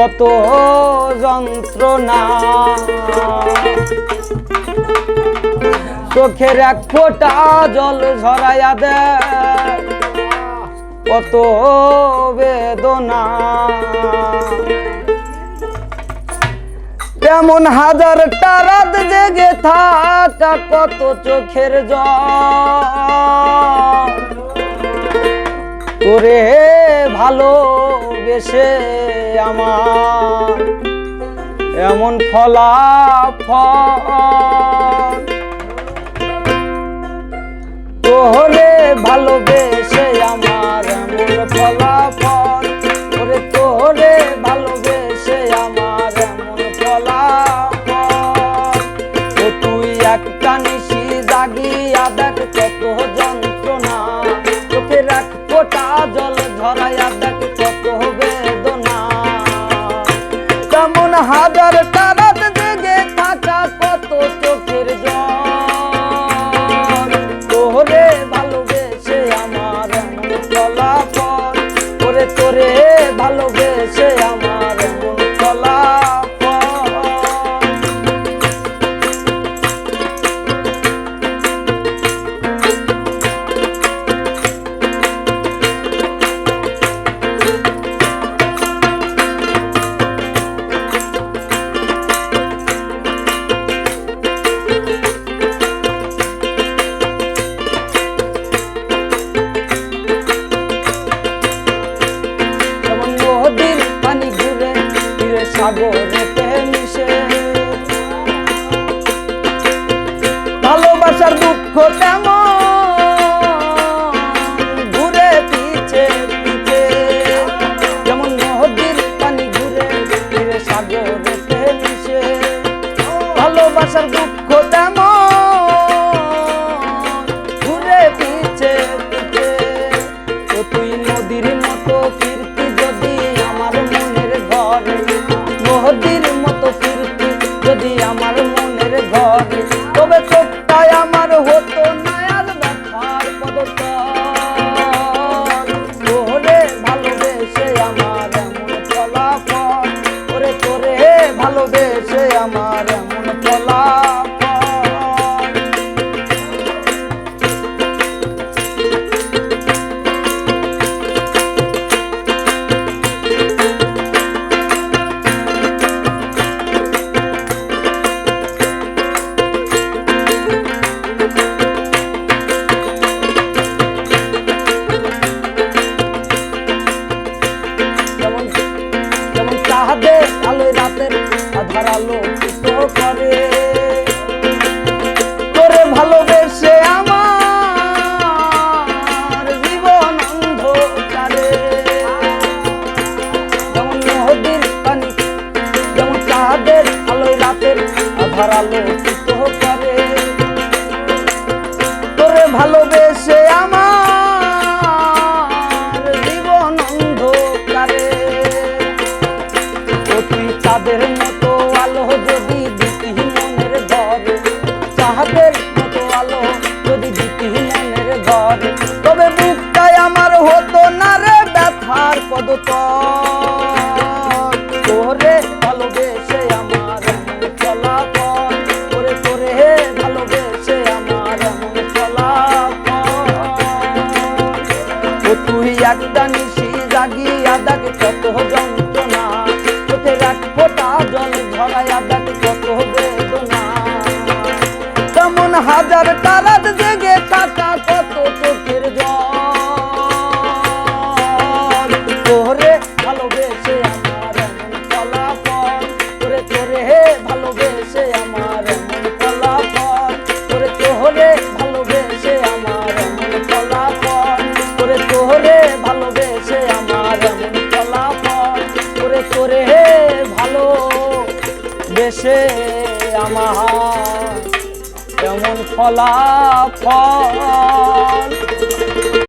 কত যন্ত্রণা। চোখের এক ফোঁটা জল ঝরাইয়া দে কত বেদনা। তেমন হাজার টারাত জেগে থাকা কত চোখের জল। তোরে ভালোবেসে আমার এমন ফলাফল। তোরে হাজার সাগরেতে মিশে ভালোবাসার দুঃখ তেমন যদি আমার আধার আলো তো করে তোরে ভালোবেসে আমার জীবন অন্ধকারে। যেমন নদীর পানি, যেমন চাঁদের আলোয় রাতের আধার আলো তো করে ভালোবেসে আমার জীবন অন্ধকারে। ঘরে তবে বুকটাই আমার হতো না রে ব্যথার পদতল তোরে ভালোবেসে আমার এমন ফলাফল তোরে তোরে ভালোবেসে আমার ফলাফল ও তুই একটা নিশি জাগিয়া দেখ কত যন্ত্রণা। চোখের এক ফোঁটা জল ঝরাইয়া দেখ কত বেদনা। তেমন হাজার দেশে আমার এমন ফলাফল।